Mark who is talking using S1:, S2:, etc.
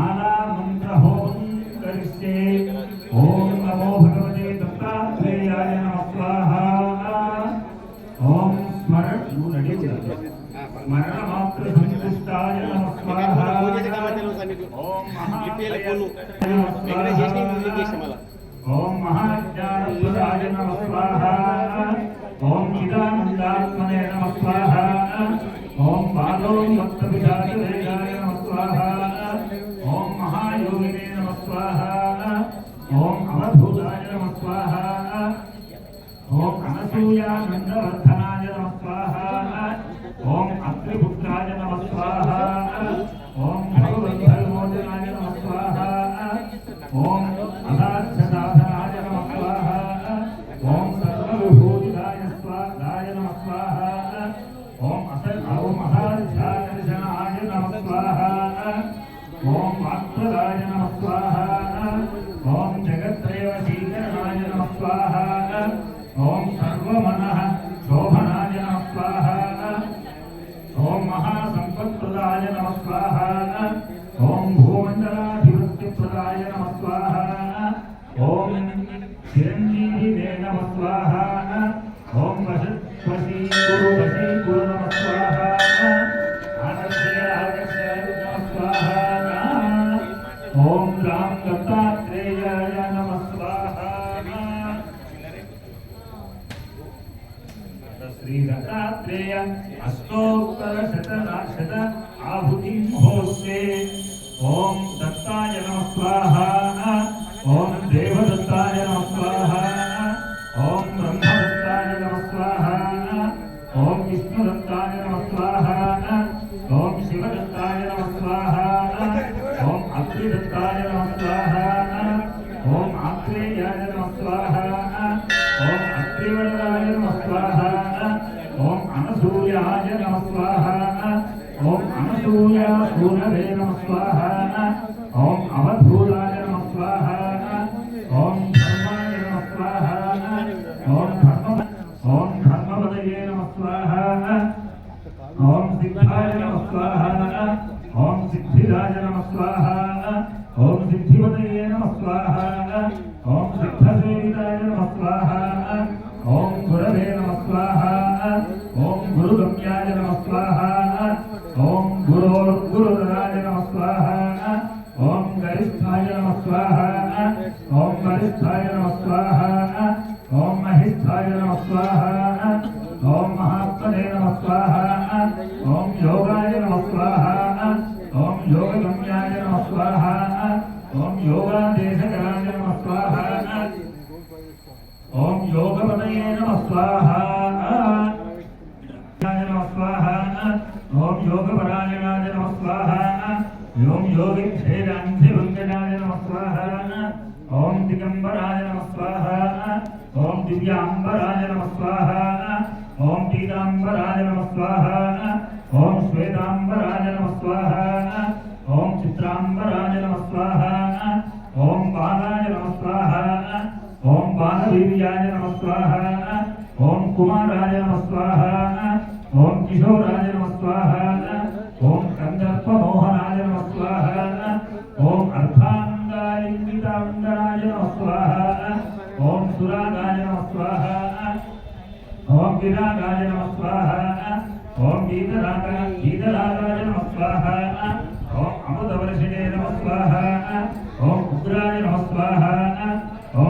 S1: मालामन्त्रहोमं करिष्ये ॐ नमो भगवते दत्तात्रेयाय नमः स्वाहा ॐ स्मरण स्वाहा ॐ महायोगिने नमः स्वाहा ॐ अवधूताय नमः स्वाहा ॐ अनसूयानन्दवर्धनाय नमः स्वाहा ॐ अत्रिपुत्राय नमः स्वाहा ఓం మాతృరాయ నమ స్వాహ. ఓం జగత్రేవ శీకరణాయ నమ స్వాహ. ఓం సర్వమన శోభనాయ నమ స్వాహ. ఓం మహాసంపత్ప్రదాయ నమ స్వాహ. ఓం భూమండలాధిపత్యప్రదాయ నమ స్వాహ. ఓం చిరంజీవినే నమ స్వాహ. ఓం వసీ గురు నమ స్వాహ. ఓం క్లాం దత్తాత్రేయాయ నమ స్వాహ. శ్రీ దత్తాత్రేయ అష్టోత్తర శత శత ఆహుతి మహోత్సే. ఓం దత్తాయ నమ స్వాహ. स्वाहा ओम आत्रेयाय नमः स्वाहा ओम अत्रिवरदाय नमः स्वाहा ओम अनसूयाय नमः स्वाहा ओम अनसूयासूरवे नमः स्वाहा ओम अवधूताय नमः स्वाहा ओम धर्माय नमः स्वाहा ओम धर्म ओम धर्मपदये नमः स्वाहा ओम सिद्धाय नमः स्वाहा ओम सिद्धिराय नमः स्वाहा ओम सिद्धिपतये नमः स्वाहा ओम सिद्धसेविताय नमः स्वाहा ओम गुरवे नमः स्वाहा ओम गुरुगम्याय नमः स्वाहा ओम गुरोर्गुरुधराय नमः स्वाहा ओम गरिष्ठाय नमः स्वाहा ओम वरिष्ठाय नमः स्वाहा ओम महिष्ठाय नमः स्वाहा ओम महात्मने नमः स्वाहा ओम योगाय स्वाहा नमः स्वाहा ओम योगपरायणाय नमः स्वाहा ओम योगिक्षेदान्धिभङ्गनाय नमः स्वाहा ओम दिगम्बराय नमः स्वाहा ओम दिव्याम्बराय नमः स्वाहा ओम पीताम्बराय नमः स्वाहा ओम श्वेताम्बराय नमः स्वाहा ओम चित्राम्बराय नमः स्वाहा ओम बालाय नमः स्वाहा ओम बालवीर्याय नमः स्वाहा ఓం కుమారాయ నమస్వాహ ఓం కిషోరాయ నమస్వాహ ఓం కందర్ప మోహనాయ నమస్వాహ ఓం అర్థానందాయ ఇంగితాంగనాయ నమస్వాహ ఓం సురాగాయ నమస్వాహ ఓం విరాగాయ నమస్వాహ ఓం గీతరాగ గీతరాగాయ నమస్వాహ ఓం అమృతవర్షిణే నమస్వాహ ఓం ఉగ్రాయ